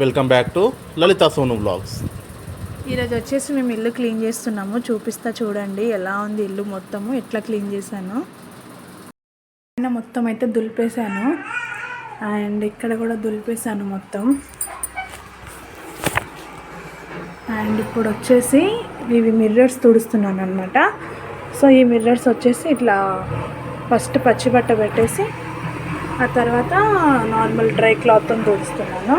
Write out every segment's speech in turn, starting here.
Welcome back to Lalitha Sonu blogs ఈరోజు వచ్చేసి మేము ఇల్లు క్లీన్ చేస్తున్నాము. చూపిస్తా చూడండి ఎలా ఉంది ఇల్లు మొత్తము ఎట్లా క్లీన్ చేశాను. పైన మొత్తం అయితే దులిపేశాను. అండ్ ఇక్కడ కూడా దులిపేశాను మొత్తం. అండ్ ఇప్పుడు వచ్చేసి ఇవి మిర్రర్స్ తుడుస్తున్నాను అనమాట సో ఈ మిర్రర్స్ వచ్చేసి ఇట్లా ఫస్ట్ పచ్చి బట్ట పెట్టేసి ఆ తర్వాత నార్మల్ డ్రై క్లాత్తో తుడుస్తున్నాను.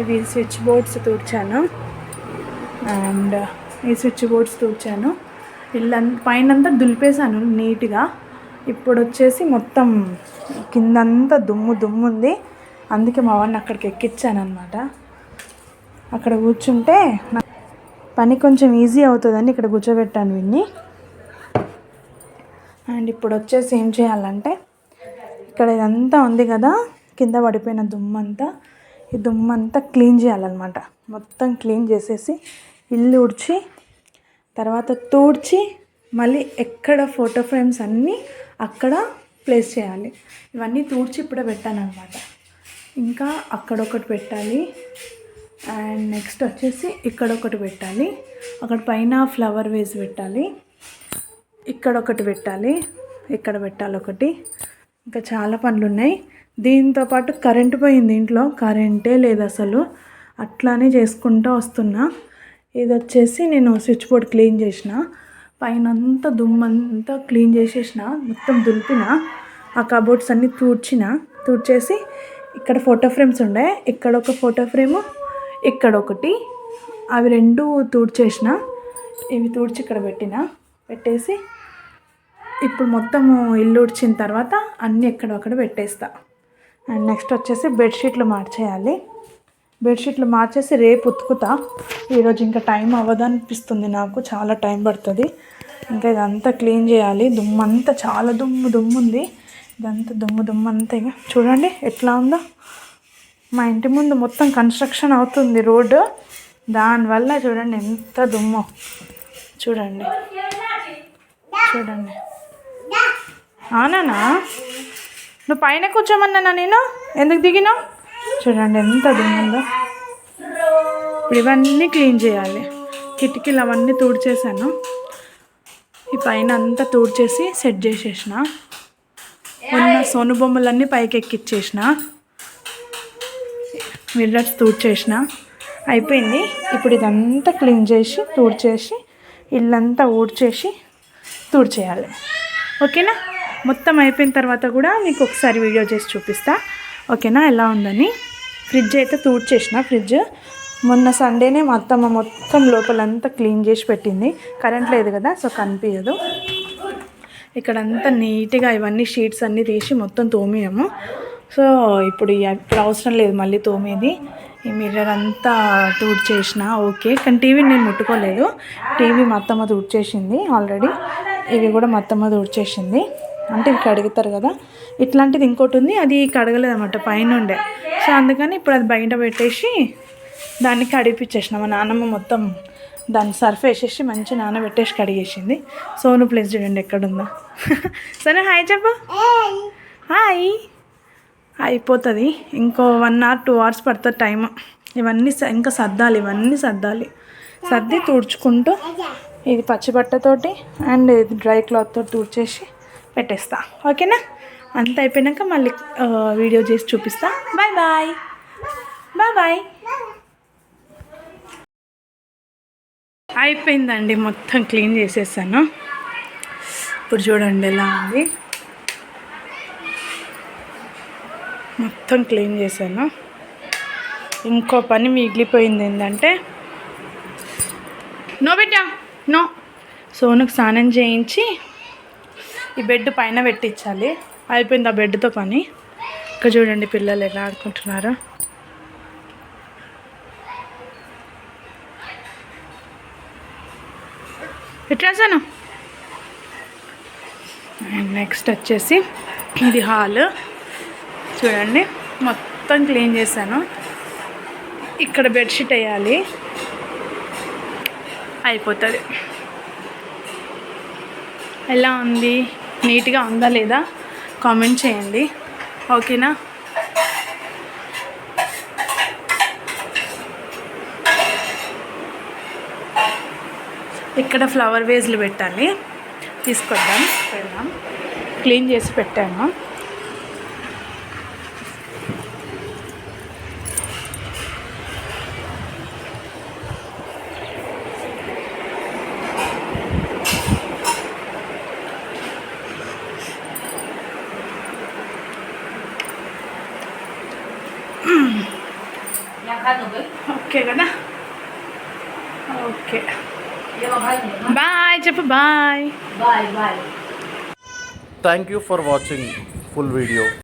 ఇవి స్విచ్ బోర్డ్స్ తుడిచాను. అండ్ ఈ స్విచ్ బోర్డ్స్ తుడిచాను. ఇల్లు పైనంతా దులిపేశాను నీట్గా. ఇప్పుడు వచ్చేసి మొత్తం కిందంతా దుమ్ము దుమ్ము ఉంది. అందుకే మా వాడిని అక్కడికి ఎక్కించాను అనమాట అక్కడ కూర్చుంటే పని కొంచెం ఈజీ అవుతుందని ఇక్కడ కూర్చోబెట్టాను విన్ని. అండ్ ఇప్పుడు వచ్చేసి ఏం చేయాలంటే ఇక్కడ ఇదంతా ఉంది కదా కింద పడిపోయిన దుమ్మంతా. ఈ దుమ్మంతా క్లీన్ చేయాలన్నమాట. మొత్తం క్లీన్ చేసేసి ఇల్లు ఉడిచి తర్వాత తూడ్చి మళ్ళీ ఎక్కడ ఫోటో ఫ్రేమ్స్ అన్నీ అక్కడ ప్లేస్ చేయాలి. ఇవన్నీ తూడ్చి ఇప్పుడే పెట్టాను అనమాట ఇంకా అక్కడ ఒకటి పెట్టాలి. అండ్ నెక్స్ట్ వచ్చేసి ఇక్కడ ఒకటి పెట్టాలి. అక్కడ పైన ఫ్లవర్ వేసి పెట్టాలి. ఇక్కడ ఒకటి పెట్టాలి. ఇక్కడ పెట్టాలి ఒకటి. ఇంకా చాలా పనులు ఉన్నాయి దీంతో పాటు కరెంటు పోయింది ఇంట్లో. కరెంటే లేదు అసలు. అట్లానే చేసుకుంటూ వస్తున్నా. ఇది వచ్చేసి నేను స్విచ్ బోర్డ్ క్లీన్ చేసిన. పైన అంతా దుమ్మంతా క్లీన్ చేసేసిన. మొత్తం దులిపిన. ఆ కబోర్డ్స్ అన్నీ తూడ్చిన. తూడ్చేసి ఇక్కడ ఫోటో ఫ్రేమ్స్ ఉండే. ఇక్కడ ఒక ఫోటో ఫ్రేము. ఇక్కడ ఒకటి. అవి రెండు తూడ్చేసిన. ఇవి తూడ్చి ఇక్కడ పెట్టిన. పెట్టేసి ఇప్పుడు మొత్తము ఇల్లు ఉడిచిన తర్వాత అన్నీ ఎక్కడొక్కడ పెట్టేస్తా. అండ్ నెక్స్ట్ వచ్చేసి బెడ్షీట్లు మార్చేయాలి. బెడ్షీట్లు మార్చేసి రేపు ఉతుకుతా. ఈరోజు ఇంకా టైం అవ్వదు అనిపిస్తుంది నాకు చాలా టైం పడుతుంది. ఇంకా ఇదంతా క్లీన్ చేయాలి. దుమ్మంతా చాలా దుమ్ము దుమ్ము ఉంది. ఇదంతా దుమ్ము దుమ్ము అంతా ఇక చూడండి ఎట్లా ఉందో. మా ఇంటి ముందు మొత్తం కన్స్ట్రక్షన్ అవుతుంది రోడ్డు. దానివల్ల చూడండి ఎంత దుమ్ము. చూడండి. చూడండి. అవునానా నువ్వు పైన కూర్చోమన్నానా నేను? ఎందుకు దిగినావు? చూడండి ఎంత దిగిందో. ఇప్పుడు ఇవన్నీ క్లీన్ చేయాలి. కిటికీలు అవన్నీ తూడ్చేసాను ఈ పైన అంతా తూడ్చేసి సెట్ చేసేసిన. ఉన్న సోను బొమ్మలన్నీ పైకి ఎక్కిచ్చేసిన మిర్రర్స్ తూడ్చేసిన. అయిపోయింది. ఇప్పుడు ఇదంతా క్లీన్ చేసి తూడ్చేసి ఇల్లంతా ఊడ్చేసి తూడ్చేయాలి. ఓకేనా? మొత్తం అయిపోయిన తర్వాత కూడా మీకు ఒకసారి వీడియో చేసి చూపిస్తా. ఓకేనా? ఎలా ఉందని? ఫ్రిడ్జ్ అయితే తూడ్చేసిన ఫ్రిడ్జ్. మొన్న సండేనే మా అత్తమ్మ మొత్తం లోపలంతా క్లీన్ చేసి పెట్టింది. కరెంట్ లేదు కదా సో కనిపించదు ఇక్కడంతా నీట్గా ఇవన్నీ షీట్స్ అన్నీ తీసి మొత్తం తోమినాము సో ఇప్పుడు ఇప్పుడు అవసరం లేదు మళ్ళీ తోమేది. ఈ మిర్రర్ అంతా తూడ్ చేసిన ఓకే కానీ టీవీ నేను ముట్టుకోలేదు. టీవీ మా అత్తమ్మ తూడ్చేసింది ఆల్రెడీ. ఇవి కూడా మా అత్తమ్మ తూడ్చేసింది అంటే ఇవి కడుగుతారు కదా. ఇట్లాంటిది ఇంకోటి ఉంది అది కడగలేదు అనమాట పైన ఉండే సో అందుకని ఇప్పుడు అది బయట పెట్టేసి దాన్ని కడిపిచ్చేసిన. మా నాన్నమ్మ మొత్తం దాన్ని సర్ఫ్ వేసేసి మంచి నానబెట్టేసి కడిగేసింది. సోను ప్లేస్ చూడండి ఎక్కడుందో. సరే హాయ్ చెప్పు. హాయ్. అయిపోతుంది. ఇంకో వన్ అవర్ టూ అవర్స్ పడుతుంది టైం ఇవన్నీ స- ఇంకా సర్దాలి ఇవన్నీ సర్దాలి. సర్ది తుడుచుకుంటూ ఇది పచ్చిబట్టతోటి అండ్ ఇది డ్రై క్లాత్తో తుడిచేసి పెట్టేస్తా. ఓకేనా? అంత అయిపోయాక మళ్ళీ వీడియో చేసి చూపిస్తా. బాయ్ బాయ్ బాయ్ బాయ్ అయిపోయిందండి మొత్తం క్లీన్ చేసేసాను. ఇప్పుడు చూడండి ఎలా ఉంది. మొత్తం క్లీన్ చేశాను. ఇంకో పని మిగిలిపోయింది ఏంటంటే నో బిడ్డా నో. సోనుకు స్నానం చేయించి ఈ బెడ్ పైన పెట్టించాలి. అయిపోయింది ఆ బెడ్తో పని. ఇక్కడ చూడండి పిల్లలు ఎలా ఆడుకుంటున్నారో. ఎట్లాసాను నెక్స్ట్ వచ్చేసి ఇది హాల్. చూడండి మొత్తం క్లీన్ చేశాను. ఇక్కడ బెడ్షీట్ వేయాలి. అయిపోతుంది. ఎలా ఉంది? నీట్గా ఉందా లేదా కామెంట్ చేయండి. ఓకేనా? ఇక్కడ ఫ్లవర్ వేజ్లు పెట్టాలి. తీసుకొద్దాం పెడదాం. క్లీన్ చేసి పెట్టాను. ఓకే కదా ఓకే బాయ్ చెప్పు bye thank you for watching full video